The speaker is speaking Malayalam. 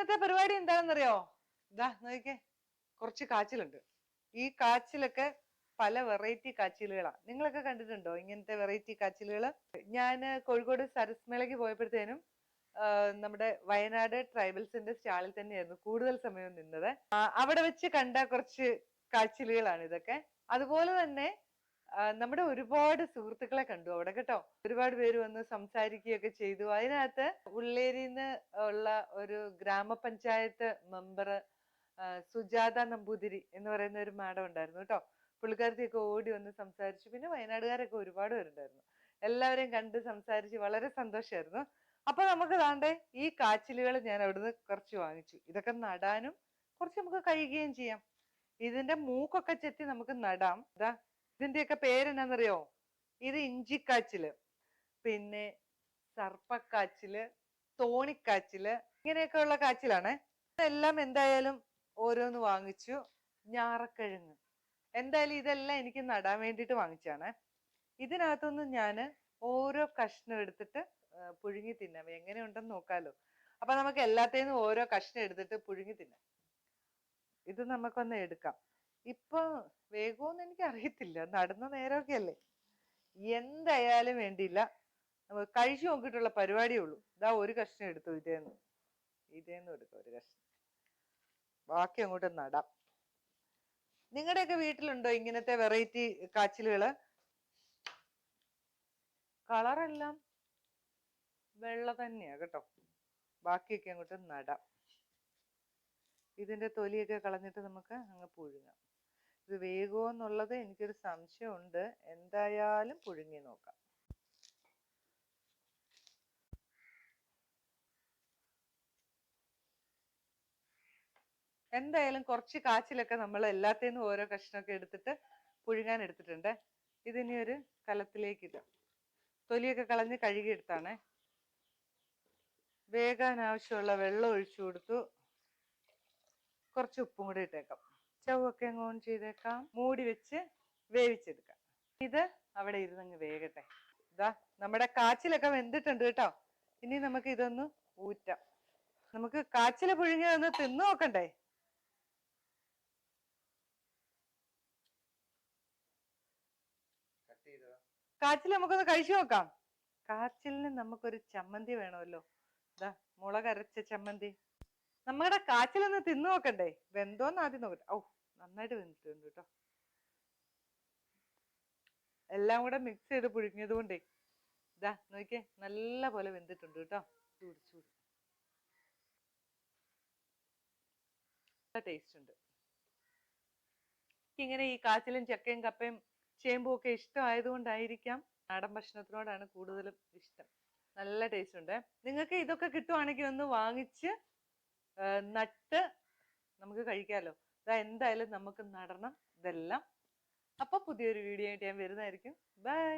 ഇന്നത്തെ പരിപാടി എന്താണെന്നറിയോ? ഇതാ നോക്കിക്കേ. കുറച്ച് കാച്ചിലുണ്ട്. ഈ കാച്ചിലൊക്കെ പല വെറൈറ്റി കാച്ചിലുകളാണ് നിങ്ങളൊക്കെ കണ്ടിട്ടുണ്ടോ ഇങ്ങനത്തെ വെറൈറ്റി കാച്ചിലുകൾ ഞാൻ കോഴിക്കോട് സരസ്മേളയ്ക്ക് പോയപ്പോഴത്തേനും നമ്മുടെ വയനാട് ട്രൈബൽസിന്റെ സ്റ്റാളിൽ തന്നെയായിരുന്നു കൂടുതൽ സമയം നിന്നത്. അവിടെ വെച്ച് കണ്ട കുറച്ച് കാച്ചിലുകളാണ് ഇതൊക്കെ. അതുപോലെ തന്നെ നമ്മുടെ ഒരുപാട് സുഹൃത്തുക്കളെ കണ്ടു അവിടെ കേട്ടോ. ഒരുപാട് പേര് വന്ന് സംസാരിക്കുകയൊക്കെ ചെയ്തു. അതിനകത്ത് ഉള്ളേരിന്ന് ഉള്ള ഒരു ഗ്രാമപഞ്ചായത്ത് മെമ്പർ സുജാത നമ്പൂതിരി എന്ന് പറയുന്ന ഒരു മാഡം ഉണ്ടായിരുന്നു കേട്ടോ. പുള്ളിക്കാരത്തിയൊക്കെ ഓടി വന്ന് സംസാരിച്ചു. പിന്നെ വയനാടുകാരൊക്കെ ഒരുപാട് പേരുണ്ടായിരുന്നു. എല്ലാവരെയും കണ്ട് സംസാരിച്ച് വളരെ സന്തോഷമായിരുന്നു അപ്പൊ നമുക്ക് താണ്ടേ ഈ കാച്ചിലുകൾ ഞാൻ അവിടുന്ന് കുറച്ച് വാങ്ങിച്ചു. ഇതൊക്കെ നടാനും കുറച്ച് നമുക്ക് കഴിയുകയും ചെയ്യാം. ഇതിന്റെ മൂക്കൊക്കെ ചെത്തി നമുക്ക് നടാം. ഇതാ ഇതിന്റെയൊക്കെ പേരെന്നാന്നറിയോ? ഇത് ഇഞ്ചിക്കാച്ചിൽ പിന്നെ സർപ്പക്കാച്ചിൽ തോണിക്കാച്ചിൽ ഇങ്ങനെയൊക്കെ ഉള്ള കാച്ചിലാണ്. എല്ലാം എന്തായാലും ഓരോന്ന് വാങ്ങിച്ചു. ഞാറക്കിഴങ്ങ്. എന്തായാലും ഇതെല്ലാം എനിക്ക് നടാൻ വേണ്ടിയിട്ട് വാങ്ങിച്ചാണ് ഇതിനകത്തുനിന്ന് ഞാൻ ഓരോ കഷ്ണം എടുത്തിട്ട് പുഴുങ്ങി തിന്നാം. എങ്ങനെയുണ്ടെന്ന് നോക്കാലോ. അപ്പൊ നമുക്ക് എല്ലാത്തേന്നും ഓരോ കഷ്ണം എടുത്തിട്ട് പുഴുങ്ങി തിന്നാം. ഇത് നമുക്കൊന്ന് എടുക്കാം. ഇപ്പൊ വേഗമൊന്നും എനിക്ക് അറിയത്തില്ല നേരം നേരമൊക്കെ അല്ലേ എന്തായാലും വേണ്ടിയില്ല. നമ്മൾ കഴിച്ചു നോക്കിയിട്ടുള്ള പരിപാടിയേ ഉള്ളൂ. ഇതാ ഒരു കഷ്ണം എടുത്തു ഇതേന്ന്. ഇതേന്ന് എടുക്കാം ഒരു കഷ്ണം. ബാക്കി അങ്ങോട്ട് നടാം. നിങ്ങളുടെയൊക്കെ വീട്ടിലുണ്ടോ ഇങ്ങനത്തെ വെറൈറ്റി കാച്ചിലുകൾ? കളറെല്ലാം വെള്ള തന്നെയാ കേട്ടോ. ബാക്കിയൊക്കെ അങ്ങോട്ട് നടാം. ഇതിന്റെ തൊലിയൊക്കെ കളഞ്ഞിട്ട് നമുക്ക് അങ്ങ് പുഴുങ്ങാം. ഇത് വേഗമോ എന്നുള്ളത് എനിക്കൊരു സംശയമുണ്ട്. എന്തായാലും പുഴുങ്ങി നോക്കാം. എന്തായാലും കുറച്ച് കാച്ചിലൊക്കെ നമ്മൾ എല്ലാത്തേന്നും ഓരോ കഷ്ണമൊക്കെ എടുത്തിട്ട് പുഴുങ്ങാൻ എടുത്തിട്ടുണ്ട്. ഇതിനി ഒരു കലത്തിലേക്ക് ഇടാം. തൊലിയൊക്കെ കളഞ്ഞ് കഴുകിയെടുത്താണേ വേകാൻ ആവശ്യമുള്ള വെള്ളം ഒഴിച്ചു കൊടുത്തു. കുറച്ച് ഉപ്പും കൂടി ഇട്ടേക്കാം. ചവൊക്കെ അങ്ങ് ഓൺ ചെയ്തേക്കാം. മൂടി വെച്ച് വേവിച്ചെടുക്കാം. ഇത് അവിടെ ഇരുന്നങ്ങ് വേകട്ടെ. ഇതാ നമ്മുടെ കാച്ചിലൊക്കെ വെന്തിട്ടുണ്ട് കേട്ടോ. ഇനി നമുക്ക് ഇതൊന്ന് ഊറ്റാം. നമുക്ക് കാച്ചില പുഴുങ്ങി ഒന്ന് തിന്നു നോക്കണ്ടേ? കാച്ചിൽ നമുക്കൊന്ന് കഴിച്ചു നോക്കാം. കാച്ചിലിന് നമുക്കൊരു ചമ്മന്തി വേണമല്ലോ. ഇതാ മുളക് അരച്ച ചമ്മന്തി. നമ്മുടെ കാച്ചിലൊന്ന് തിന്നു നോക്കണ്ടേ? വെന്തോന്ന് ആദ്യം നോക്കട്ടെ. ഔ നന്നായിട്ട് വെന്തിട്ടുണ്ട് കേട്ടോ എല്ലാം കൂടെ മിക്സ് ചെയ്ത് പുഴുങ്ങിയത് കൊണ്ടേ. ഇതാ നോക്കിയേ നല്ല പോലെ വെന്തിട്ടുണ്ട് കേട്ടോ ചൂട് ചൂട്. ടേസ്റ്റ് ഉണ്ട്. ഇങ്ങനെ ഈ കാച്ചിലും ചക്കയും കപ്പയും ചേമ്പും ഒക്കെ ഇഷ്ടമായതുകൊണ്ടായിരിക്കാം നാടൻ ഭക്ഷണത്തിനോടാണ് കൂടുതലും ഇഷ്ടം. നല്ല ടേസ്റ്റ് ഉണ്ട്. നിങ്ങൾക്ക് ഇതൊക്കെ കിട്ടുവാണെങ്കിൽ ഒന്ന് വാങ്ങിച്ച് നട്ട് നമുക്ക് കഴിക്കാമല്ലോ ഇതാ എന്തായാലും നമുക്ക് നടണം ഇതെല്ലാം. അപ്പൊ പുതിയൊരു വീഡിയോ ആയിട്ട് ഞാൻ വരുന്നതായിരിക്കും. ബൈ.